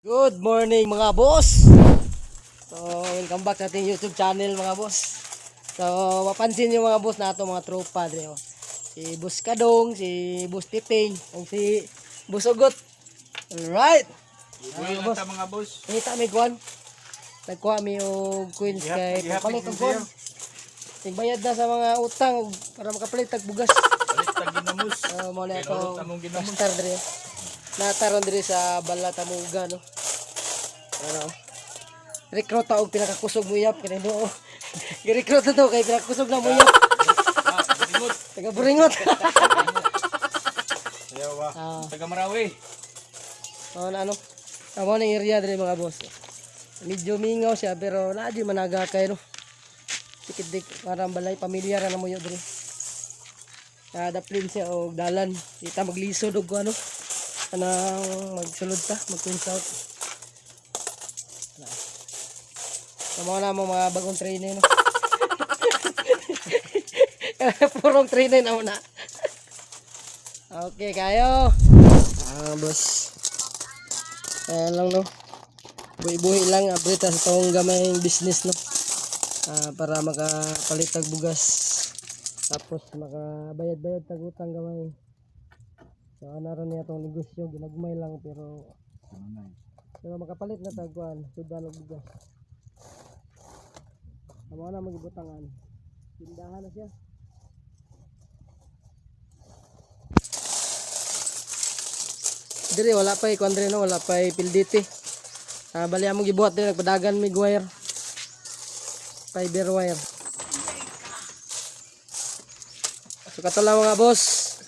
Good morning mga boss. So, welcome back sa ating YouTube channel mga boss. So, mapansin niyo mga boss na ito mga tropa dre. oh. Si Boss Kadong, si Boss Tiping, ug si Boss Ugot. Alright. Buhay lang ta mga boss. Kita mi kwan. Nagkuha mi og coins Ihap- kay papalit og kwan. Tigbayad na sa mga utang para makapalit tag bugas. Palit ta ginamos. Uh, Kinulot ito master dre. Nataron dre sa Balata Muga no. Ano? Recruit ta og pinakakusog mo yap kini no. Gi-recruit na to kay pinakakusog na mo yap. Taga buringot. Ayaw wa. Ah. Taga Marawi. ano na ano? Amo na area dre mga boss. Medyo mingaw siya pero na di managa kay no. Tikid-dik parang balay pamilyar na mo yun dre. Kada plin siya og dalan. Kita maglisod og ano. Anang magsulod ta, mag-cleanse out. Sa mga na mo mga bagong trainer no. Purong trainer na una. Okay, kayo. Ah, boss. Ayan lang no. Buhi-buhi lang update sa tong gamay business no. Ah, para makapalit bugas. Tapos makabayad-bayad tag utang gamay. So ano ron niya tong negosyo ginagmay lang pero pero makapalit na tag kuan sudan og bugas. Amo na magibutangan. Tindahan na siya. Dire wala pa ikuan dire no, wala pa pilditi. Ah, bali amo gibuhat dire nagpadagan mig wire. Fiber wire. So kato lang mga boss.